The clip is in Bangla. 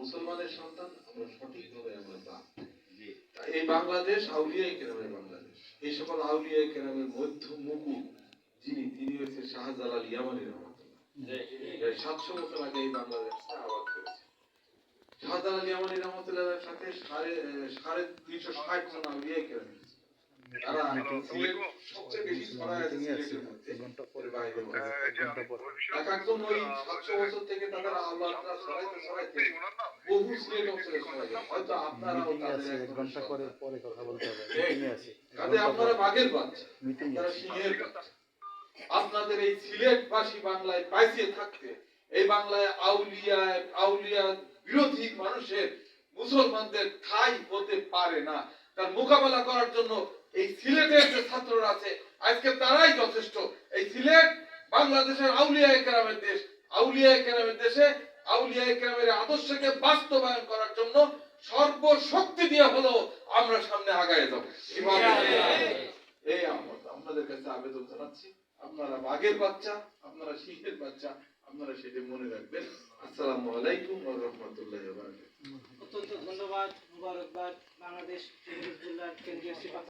মুসলমানের সন্তান আমরা সঠিকভাবে আমরা প্রাপ্ত এই বাংলাদেশ আউলিয়া কেরামের বাংলাদেশ। এই সকল আউলিয়া কেরামের মধ্য মুকুল যিনি তিনি হচ্ছে শাহজালাল ইয়ামানি রহমতুল্লাহ। সাতশো বছর আগে এই বাংলাদেশটা আবাদ করেছে। শাহজালাল ইয়ামানি রহমতুল্লাহের সাথে সাড়ে সাড়ে দুইশো ষাট জন আউলিয়া কেরাম তারা সবচেয়ে বেশি ছড়ায় আছে মধ্যে। ওর বাইরের এক একজন ওই সাতশো বছর থেকে তাদের আল্লাহ তাআলা ছড়াইতে ছড়াইতে বহু সিলেট অঞ্চলে ছড়াই হয়তো আপনারাও আছে এক ঘণ্টা পরে পরে কথা বলতে হবে। মিটিং আছে। কাজে আপনারা বাঘের বাচ্চা মিটিং আপনারা সিংহের বাচ্চা। আপনাদের এই সিলেটবাসী বাংলায় পাইছে থাকতে এই বাংলায় আউলিয়া আউলিয়া বিরোধী মানুষের মুসলমানদের ঠাই হতে পারে না। তার মোকাবেলা করার জন্য এই সিলেটের যে ছাত্ররা আছে আজকে তারাই যথেষ্ট বাংলাদেশের আউলিয়া একরামের দেশ। আউলিয়া একরামের দেশে আউলিয়া একরামের আদর্শকে বাস্তবায়ন করার জন্য সর্বশক্তি দিয়ে হলো আমরা সামনে আগায় যাব। এই আমরা আপনাদের কাছে আবেদন জানাচ্ছি। আপনারা বাঘের বাচ্চা আপনারা সিংহের বাচ্চা আপনারা সেটা মনে রাখবেন। আসসালামু আলাইকুম ওয়া রাহমাতুল্লাহি ওয়া বারাকাতুহু। অত্যন্ত ধন্যবাদ মুবারকবাদ বাংলাদেশ কেন্দ্রীয়